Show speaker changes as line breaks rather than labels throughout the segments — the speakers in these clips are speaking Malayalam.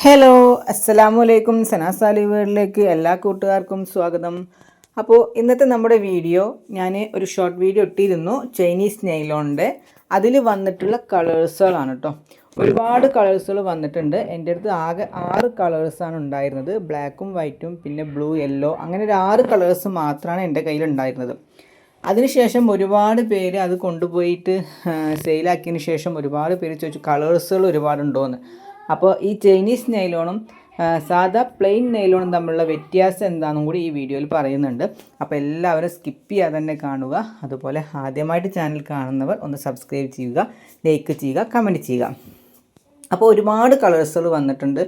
ഹലോ അസ്സലാമു അലൈക്കും സനാസാലി വേർഡിലേക്ക് എല്ലാ കൂട്ടുകാർക്കും സ്വാഗതം. അപ്പോൾ ഇന്നത്തെ നമ്മുടെ വീഡിയോ ഞാൻ ഒരു ഷോർട്ട് വീഡിയോ ഇട്ടിരുന്നു ചൈനീസ് നെയിലോണിന്റെ അതിൽ വന്നിട്ടുള്ള കളേഴ്സുകളാണ് കേട്ടോ ഒരുപാട് കളേഴ്സുകൾ വന്നിട്ടുണ്ട്. എന്റെ അടുത്ത് ആകെ ആറ് കളേഴ്സാണ് ഉണ്ടായിരുന്നത്. ബ്ലാക്കും വൈറ്റും പിന്നെ ബ്ലൂ യെല്ലോ അങ്ങനെ ഒരു ആറ് കളേഴ്സ് മാത്രമാണ് എന്റെ കയ്യിൽ ഉണ്ടായിരുന്നത്. അതിനുശേഷം ഒരുപാട് പേര് അത് കൊണ്ടുപോയിട്ട് സെയിലാക്കിയതിന് ശേഷം ഒരുപാട് പേര് ചോദിച്ചു കളേഴ്സുകൾ ഒരുപാടുണ്ടോയെന്ന് അപ്പോൾ ഈ ചൈനീസ് നൈലോണും സാധാ പ്ലെയിൻ നെയിലോണും തമ്മിലുള്ള വ്യത്യാസം എന്താണെന്നും കൂടി ഈ വീഡിയോയിൽ പറയുന്നുണ്ട്. അപ്പോൾ എല്ലാവരും സ്കിപ്പ് ചെയ്യാതെ തന്നെ കാണുക. അതുപോലെ ആദ്യമായിട്ട് ചാനൽ കാണുന്നവർ ഒന്ന് സബ്സ്ക്രൈബ് ചെയ്യുക ലൈക്ക് ചെയ്യുക കമന്റ് ചെയ്യുക. അപ്പോൾ ഒരുപാട് കളേഴ്സുകൾ വന്നിട്ടുണ്ട്.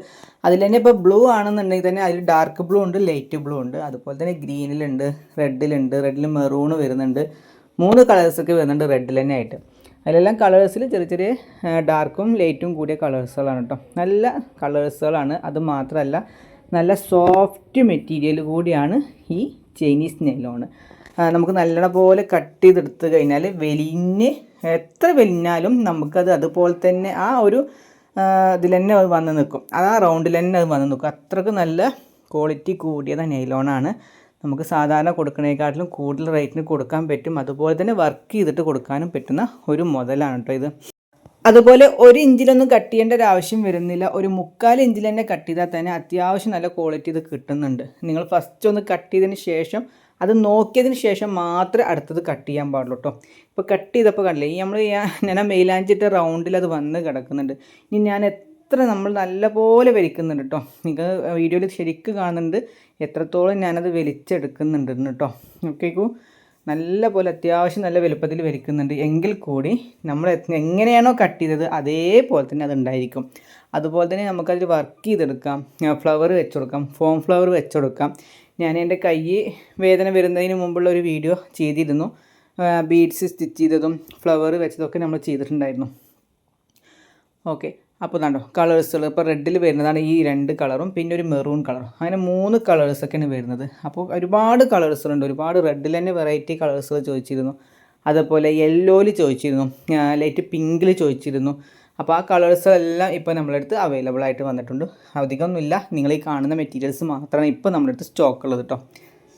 അതിൽ തന്നെ ഇപ്പോൾ ബ്ലൂ ആണെന്നുണ്ടെങ്കിൽ തന്നെ അതിൽ ഡാർക്ക് ബ്ലൂ ഉണ്ട് ലൈറ്റ് ബ്ലൂ ഉണ്ട്. അതുപോലെ തന്നെ ഗ്രീനിലുണ്ട് റെഡിലുണ്ട് റെഡിൽ മെറൂൺ വരുന്നുണ്ട്. മൂന്ന് കളേഴ്സൊക്കെ വരുന്നുണ്ട് റെഡിൽ തന്നെ ആയിട്ട്. അതിലെല്ലാം കളേഴ്സിൽ ചെറിയ ചെറിയ ഡാർക്കും ലൈറ്റും കൂടിയ കളേഴ്സുകളാണ് കേട്ടോ നല്ല കളേഴ്സുകളാണ് അത് മാത്രമല്ല നല്ല സോഫ്റ്റ് മെറ്റീരിയൽ കൂടിയാണ് ഈ ചൈനീസ് നെയിലോണ് നമുക്ക് നല്ലപോലെ പോലെ കട്ട് ചെയ്തെടുത്ത് കഴിഞ്ഞാൽ വെലിഞ്ഞ് എത്ര വെലിഞ്ഞാലും നമുക്കത് അതുപോലെ തന്നെ ആ ഒരു ഇതിൽ തന്നെ വന്ന് നിൽക്കും അത് ആ റൗണ്ടിൽ തന്നെ അത് വന്ന് നിൽക്കും അത്രയ്ക്ക് നല്ല ക്വാളിറ്റി കൂടിയത് നൈലോണാണ് നമുക്ക് സാധാരണ കൊടുക്കുന്നതിനെക്കാട്ടിലും കൂടുതൽ റേറ്റിന് കൊടുക്കാൻ പറ്റും. അതുപോലെ തന്നെ വർക്ക് ചെയ്തിട്ട് കൊടുക്കാനും പറ്റുന്ന ഒരു മുതലാണ് കേട്ടോ ഇത്. അതുപോലെ ഒരു ഇഞ്ചിലൊന്നും കട്ട് ചെയ്യേണ്ട ഒരു ആവശ്യം വരുന്നില്ല. ഒരു മുക്കാൽ ഇഞ്ചിൽ തന്നെ കട്ട് ചെയ്താൽ തന്നെ അത്യാവശ്യം നല്ല ക്വാളിറ്റി ഇത് കിട്ടുന്നുണ്ട്. നിങ്ങൾ ഫസ്റ്റ് ഒന്ന് കട്ട് ചെയ്തതിന് ശേഷം അത് നോക്കിയതിന് ശേഷം മാത്രമേ അടുത്തത് കട്ട് ചെയ്യാൻ പാടുള്ളൂ കേട്ടോ ഇപ്പോൾ കട്ട് ചെയ്തപ്പോൾ കണ്ടില്ലേ ഈ നമ്മൾ ഞാൻ ആ മെയിലാഞ്ചിട്ട് റൗണ്ടിൽ അത് വന്ന് കിടക്കുന്നുണ്ട്. ഇനി ഞാൻ എത്ര നമ്മൾ നല്ലപോലെ വലിക്കുന്നുണ്ട് കേട്ടോ നിങ്ങൾ വീഡിയോയിൽ ശരിക്കും കാണുന്നുണ്ട്. എത്രത്തോളം ഞാനത് വലിച്ചെടുക്കുന്നുണ്ട് കേട്ടോ നോക്കിക്കൂ നല്ല പോലെ അത്യാവശ്യം നല്ല വലുപ്പത്തിൽ വലിക്കുന്നുണ്ട്. എങ്കിൽ കൂടി നമ്മൾ എങ്ങനെയാണോ കട്ട് ചെയ്തത് അതേപോലെ തന്നെ അതുണ്ടായിരിക്കും അതുപോലെ തന്നെ നമുക്കതിൽ വർക്ക് ചെയ്തെടുക്കാം. ഫ്ലവർ വെച്ചുകൊടുക്കാം ഫോം ഫ്ലവർ വെച്ചുകൊടുക്കാം ഞാൻ എന്റെ കൈ വേദന വരുന്നതിന് മുമ്പുള്ള ഒരു വീഡിയോ ചെയ്തിരുന്നു. ബീഡ്സ് സ്റ്റിച്ച് ചെയ്തതും ഫ്ലവർ വെച്ചതൊക്കെ നമ്മൾ ചെയ്തിട്ടുണ്ടായിരുന്നു. ഓക്കെ അപ്പോൾ കണ്ടോ കളേഴ്സുകൾ ഇപ്പോൾ റെഡിൽ വരുന്നതാണ് ഈ രണ്ട് കളറും പിന്നെ ഒരു മെറൂൺ കളറും അങ്ങനെ മൂന്ന് കളേഴ്സൊക്കെയാണ് വരുന്നത്. അപ്പോൾ ഒരുപാട് കളേഴ്സുകളുണ്ട് ഒരുപാട് റെഡിൽ തന്നെ വെറൈറ്റി കളേഴ്സുകൾ ചോദിച്ചിരുന്നു. അതുപോലെ യെല്ലോയിൽ ചോദിച്ചിരുന്നു. ലൈറ്റ് പിങ്കിൽ ചോദിച്ചിരുന്നു. അപ്പോൾ ആ കളേഴ്സുകളെല്ലാം ഇപ്പോൾ നമ്മുടെ അടുത്ത് അവൈലബിൾ ആയിട്ട് വന്നിട്ടുണ്ട്. അധികമൊന്നുമില്ല. നിങ്ങൾ ഈ കാണുന്ന മെറ്റീരിയൽസ് മാത്രമാണ് ഇപ്പോൾ നമ്മുടെ അടുത്ത് സ്റ്റോക്ക് ഉള്ളത് കേട്ടോ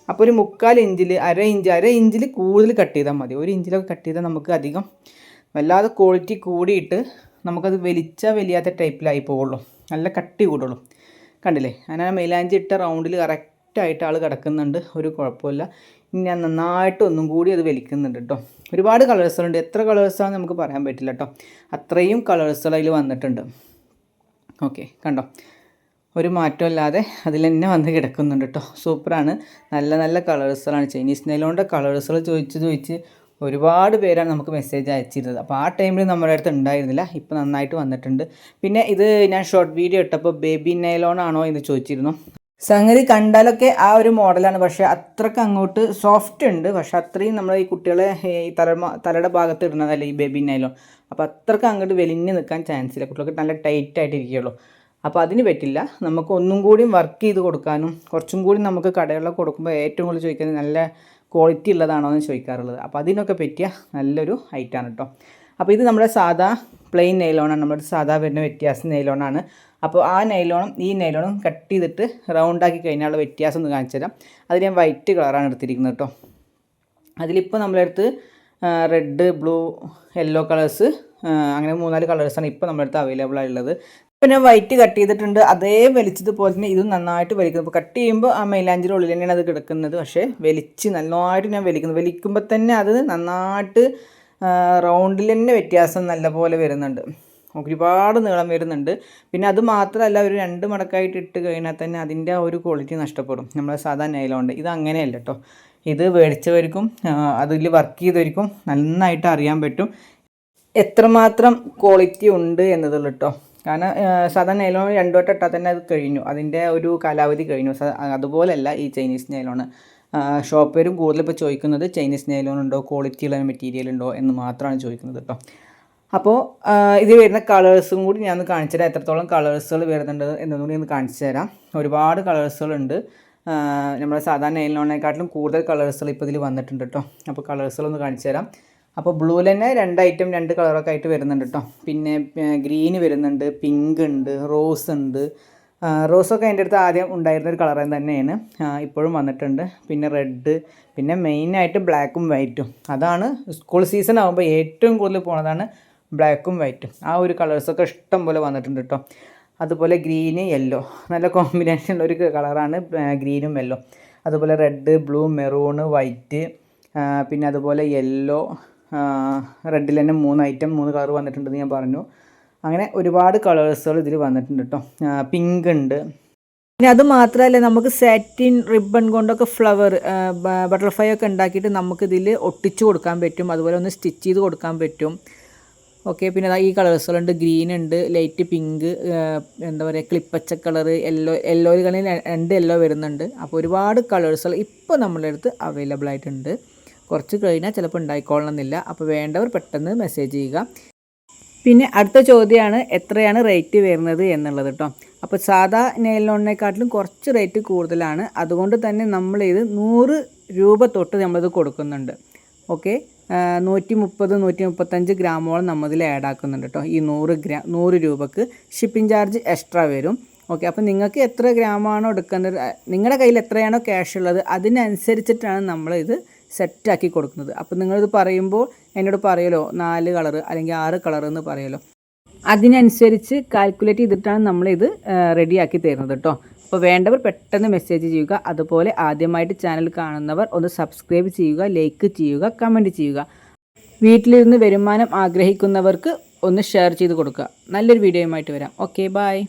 അപ്പോൾ ഒരു മുക്കാൽ ഇഞ്ചിൽ അര ഇഞ്ച് അര ഇഞ്ചിൽ കൂടുതൽ കട്ട് ചെയ്താൽ മതി. ഒരു ഇഞ്ചിലൊക്കെ കട്ട് ചെയ്താൽ നമുക്ക് അധികം വല്ലാതെ ക്വാളിറ്റി കൂടിയിട്ട് നമുക്കത് വലിച്ച വലിയാത്ത ടൈപ്പിലായി പോവുള്ളൂ. നല്ല കട്ടി കൂടുള്ളൂ. കണ്ടില്ലേ? അങ്ങനെ മെയിലാഞ്ചി ഇട്ട റൗണ്ടിൽ കറക്റ്റായിട്ട് ആൾ കിടക്കുന്നുണ്ട്. ഒരു കുഴപ്പമില്ല. ഞാൻ നന്നായിട്ട് ഒന്നും കൂടി അത് വലിക്കുന്നുണ്ട് കേട്ടോ ഒരുപാട് കളേഴ്സുകളുണ്ട് എത്ര കളേഴ്സാണെന്ന് നമുക്ക് പറയാൻ പറ്റില്ല കേട്ടോ അത്രയും കളേഴ്സുകൾ അതിൽ വന്നിട്ടുണ്ട്. ഓക്കെ കണ്ടോ? ഒരു മാറ്റമില്ലാതെ അതിൽ തന്നെ വന്ന് കിടക്കുന്നുണ്ട് കേട്ടോ സൂപ്പറാണ്. നല്ല നല്ല കളേഴ്സുകളാണ് ചൈനീസ് നൈലോണിന്റെ കളേഴ്സുകൾ ചോദിച്ച് ചോദിച്ച് ഒരുപാട് പേരാണ് നമുക്ക് മെസ്സേജ് അയച്ചിരുന്നത്. അപ്പോൾ ആ ടൈമിൽ നമ്മുടെ അടുത്ത് ഉണ്ടായിരുന്നില്ല. ഇപ്പോൾ നന്നായിട്ട് വന്നിട്ടുണ്ട്. പിന്നെ ഇത് ഞാൻ ഷോർട്ട് വീഡിയോ ഇട്ടപ്പോൾ ബേബി നൈലോൺ ആണോ എന്ന് ചോദിച്ചിരുന്നു. സംഗതി കണ്ടാലൊക്കെ ആ ഒരു മോഡലാണ് പക്ഷേ അത്രയ്ക്ക് അങ്ങോട്ട് സോഫ്റ്റ് ഉണ്ട്. പക്ഷേ അത്രയും നമ്മൾ ഈ കുട്ടികളെ ഈ തല തലയുടെ ഭാഗത്ത് ഇടുന്നതല്ലേ ഈ ബേബി നൈലോൺ അപ്പോൾ അത്രയ്ക്ക് അങ്ങോട്ട് വെലിഞ്ഞ് നിൽക്കാൻ ചാൻസ് ഇല്ല. കുട്ടികൾക്ക് നല്ല ടൈറ്റ് ആയിട്ട് ഇരിക്കുകയുള്ളൂ അപ്പോൾ അതിന് പറ്റില്ല. നമുക്ക് ഒന്നും കൂടി വർക്ക് ചെയ്ത് കൊടുക്കാനും കുറച്ചും കൂടി നമുക്ക് കടകളിലൊക്കെ കൊടുക്കുമ്പോൾ ഏറ്റവും കൂടുതൽ ചോദിക്കുന്നത് നല്ല ക്വാളിറ്റി ഉള്ളതാണോ എന്ന് ചോദിക്കാറുള്ളത്. അപ്പോൾ അതിനൊക്കെ പറ്റിയ നല്ലൊരു ഐറ്റാണ് കേട്ടോ അപ്പോൾ ഇത് നമ്മുടെ സാധാ പ്ലെയിൻ നെയിലോണാണ് നമ്മുടെ സാധാ വരുന്ന വ്യത്യാസം നെയിലോണാണ് അപ്പോൾ ആ നൈലോണും ഈ നൈലോണും കട്ട് ചെയ്തിട്ട് റൗണ്ടാക്കി കഴിഞ്ഞാലുള്ള വ്യത്യാസം ഒന്ന് കാണിച്ചു തരാം. അതിൽ ഞാൻ വൈറ്റ് കളറാണ് എടുത്തിരിക്കുന്നത് കേട്ടോ അതിലിപ്പോൾ നമ്മളെടുത്ത് റെഡ് ബ്ലൂ യെല്ലോ കളേഴ്സ് അങ്ങനെ മൂന്നാൽ കളേഴ്സാണ് ഇപ്പോൾ നമ്മുടെ അടുത്ത് അവൈലബിൾ ആയുള്ളത് പിന്നെ വൈറ്റ് കട്ട് ചെയ്തിട്ടുണ്ട്. അതേ വലിച്ചതുപോലെ തന്നെ ഇതും നന്നായിട്ട് വലിക്കുന്നു. അപ്പോൾ കട്ട് ചെയ്യുമ്പോൾ ആ മൈലാഞ്ചിന്റെ ഉള്ളിൽ തന്നെയാണ് അത് കിടക്കുന്നത്. പക്ഷേ വലിച്ച് നന്നായിട്ട് ഞാൻ വലിക്കുന്നു. വലിക്കുമ്പോൾ തന്നെ അത് നന്നായിട്ട് റൗണ്ടിൽ തന്നെ വ്യത്യാസം നല്ലപോലെ വരുന്നുണ്ട്. ഒരുപാട് നീളം വരുന്നുണ്ട്. പിന്നെ അത് മാത്രമല്ല ഒരു രണ്ട് മടക്കായിട്ട് ഇട്ട് കഴിഞ്ഞാൽ തന്നെ അതിന്റെ ആ ഒരു ക്വാളിറ്റി നഷ്ടപ്പെടും. നമ്മൾ സാധാ നൈലോണ്ട് ഇത് അങ്ങനെയല്ല കേട്ടോ ഇത് മേടിച്ചവർക്കും അതിൽ വർക്ക് ചെയ്തവർക്കും നന്നായിട്ട് അറിയാൻ പറ്റും. എത്രമാത്രം ക്വാളിറ്റി ഉണ്ട് എന്നതുള്ളൂ കേട്ടോ കാരണം സാധാരണ നൈലോൺ രണ്ടു വട്ടം ഇട്ടാൽ തന്നെ അത് കഴിഞ്ഞു. അതിന്റെ ഒരു കാലാവധി കഴിഞ്ഞു. അതുപോലെയല്ല ഈ ചൈനീസ് നൈലോൺ ഷോപ്പേരും കൂടുതൽ ഇപ്പോൾ ചോദിക്കുന്നത് ചൈനീസ് നൈലോൺ ഉണ്ടോ? ക്വാളിറ്റി ഉള്ള മെറ്റീരിയൽ ഉണ്ടോ എന്ന് മാത്രമാണ് ചോദിക്കുന്നത് കേട്ടോ അപ്പോൾ ഇത് വരുന്ന കളേഴ്സും കൂടി ഞാൻ ഒന്ന് കാണിച്ചു തരാം. എത്രത്തോളം കളേഴ്സുകൾ വരുന്നുണ്ട് എന്നതും കൂടി ഒന്ന് കാണിച്ചു തരാം. ഒരുപാട് കളേഴ്സുകളുണ്ട് നമ്മുടെ സാധാരണ നൈലോണിനെക്കാട്ടിലും കൂടുതൽ കളേഴ്സുകൾ ഇപ്പോൾ ഇതിൽ വന്നിട്ടുണ്ട് കേട്ടോ അപ്പോൾ കളേഴ്സുകളൊന്ന് കാണിച്ചു തരാം. അപ്പോൾ ബ്ലൂ തന്നെ രണ്ട് ഐറ്റം രണ്ട് കളറൊക്കെ ആയിട്ട് വരുന്നുണ്ട് കേട്ടോ പിന്നെ ഗ്രീന് വരുന്നുണ്ട് പിങ്ക് ഉണ്ട് റോസ് ഉണ്ട്. റോസൊക്കെ എന്റെ അടുത്ത് ആദ്യം ഉണ്ടായിരുന്ന ഒരു കളർ തന്നെയാണ്. ഇപ്പോഴും വന്നിട്ടുണ്ട്. പിന്നെ റെഡ് പിന്നെ മെയിനായിട്ട് ബ്ലാക്കും വൈറ്റും അതാണ് സ്കൂൾ സീസൺ ആകുമ്പോൾ ഏറ്റവും കൂടുതൽ പോണതാണ് ബ്ലാക്കും വൈറ്റും ആ ഒരു കളേഴ്സൊക്കെ ഇഷ്ടം പോലെ വന്നിട്ടുണ്ട് കേട്ടോ അതുപോലെ ഗ്രീന് യെല്ലോ നല്ല കോമ്പിനേഷൻ ഒരു കളറാണ് ഗ്രീനും യെല്ലോ അതുപോലെ റെഡ് ബ്ലൂ മെറൂണ് വൈറ്റ് പിന്നെ അതുപോലെ യെല്ലോ റെഡിൽ തന്നെ മൂന്ന് ഐറ്റം മൂന്ന് കളർ വന്നിട്ടുണ്ടെന്ന് ഞാൻ പറഞ്ഞു. അങ്ങനെ ഒരുപാട് കളേഴ്സുകൾ ഇതിൽ വന്നിട്ടുണ്ട് കേട്ടോ പിങ്ക് ഉണ്ട്. പിന്നെ അത് മാത്രമല്ല നമുക്ക് സാറ്റിൻ റിബൺ കൊണ്ടൊക്കെ ഫ്ലവർ ബട്ടർഫ്ലൈ ഒക്കെ ഉണ്ടാക്കിയിട്ട് നമുക്കിതിൽ ഒട്ടിച്ചു കൊടുക്കാൻ പറ്റും. അതുപോലെ ഒന്ന് സ്റ്റിച്ച് ചെയ്ത് കൊടുക്കാൻ പറ്റും. ഓക്കെ പിന്നെ ഈ കളേഴ്സുകളുണ്ട് ഗ്രീൻ ഉണ്ട് ലൈറ്റ് പിങ്ക് എന്താ പറയുക ക്ലിപ്പച്ച കളർ യെല്ലോ യെല്ലോ കളിൽ രണ്ട് യെല്ലോ വരുന്നുണ്ട്. അപ്പോൾ ഒരുപാട് കളേഴ്സുകൾ ഇപ്പോൾ നമ്മളുടെ അടുത്ത് അവൈലബിൾ ആയിട്ടുണ്ട്. കുറച്ച് കഴിഞ്ഞാൽ ചിലപ്പോൾ ഉണ്ടായിക്കൊള്ളണമെന്നില്ല അപ്പോൾ വേണ്ടവർ പെട്ടെന്ന് മെസ്സേജ് ചെയ്യുക. പിന്നെ അടുത്ത ചോദ്യമാണ് എത്രയാണ് റേറ്റ് വരുന്നത് എന്നുള്ളത് കേട്ടോ അപ്പോൾ സാധാ നെയിൽ ലോണിനെക്കാട്ടിലും കുറച്ച് റേറ്റ് കൂടുതലാണ്. അതുകൊണ്ട് തന്നെ നമ്മൾ നമ്മളിത് നൂറ് രൂപ തൊട്ട് നമ്മളിത് കൊടുക്കുന്നുണ്ട്. ഓക്കെ? നൂറ്റി മുപ്പത് നൂറ്റി മുപ്പത്തഞ്ച് ഗ്രാമോളം നമ്മളിൽ ആഡ് ആക്കുന്നുണ്ട് കേട്ടോ ഈ നൂറ് ഗ്രാം നൂറ് രൂപക്ക് ഷിപ്പിംഗ് ചാർജ് എക്സ്ട്രാ വരും. ഓക്കെ? അപ്പോൾ നിങ്ങൾക്ക് എത്ര ഗ്രാമാണോ എടുക്കുന്നത്? നിങ്ങളുടെ കയ്യിൽ എത്രയാണോ ക്യാഷ് ഉള്ളത്? അതിനനുസരിച്ചിട്ടാണ് നമ്മളിത് സെറ്റാക്കി കൊടുക്കുന്നത്. അപ്പോൾ നിങ്ങളിത് പറയുമ്പോൾ എന്നോട് പറയലോ? നാല് കളർ അല്ലെങ്കിൽ ആറ് കളർ എന്ന് പറയലോ? അതിനനുസരിച്ച് കാൽക്കുലേറ്റ് ചെയ്തിട്ടാണ് നമ്മളിത് റെഡിയാക്കി തരുന്നത് കേട്ടോ. അപ്പോൾ വേണ്ടവർ പെട്ടെന്ന് മെസ്സേജ് ചെയ്യുക. അതുപോലെ ആദ്യമായിട്ട് ചാനൽ കാണുന്നവർ ഒന്ന് സബ്സ്ക്രൈബ് ചെയ്യുക ലൈക്ക് ചെയ്യുക കമന്റ് ചെയ്യുക. വീട്ടിലിരുന്ന് വരുമാനം ആഗ്രഹിക്കുന്നവർക്ക് ഒന്ന് ഷെയർ ചെയ്ത് കൊടുക്കുക. നല്ലൊരു വീഡിയോയുമായിട്ട് വരാം. Okay bye